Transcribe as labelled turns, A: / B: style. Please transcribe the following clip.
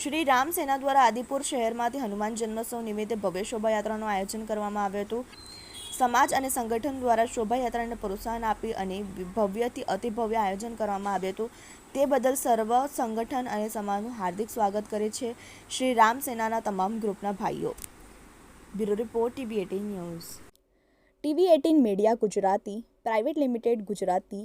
A: શ્રી રામ સેના દ્વારા આદિપુર શહેરમાંથી હનુમાન જન્મોત્સવ નિમિત્તે ભવ્ય શોભાયાત્રાનું આયોજન કરવામાં આવ્યું હતું. સમાજ અને સંગઠન દ્વારા શોભાયાત્રાને પ્રોત્સાહન આપી અને ભવ્યથી અતિભવ્ય આયોજન કરવામાં આવ્યું હતું. તે બદલ સર્વ સંગઠન અને સમાજનું હાર્દિક સ્વાગત કરે છે શ્રી રામ સેનાના તમામ ગ્રુપના ભાઈઓ. Bureau report, TV eighteen news.
B: TV eighteen media Gujarati, private limited Gujarati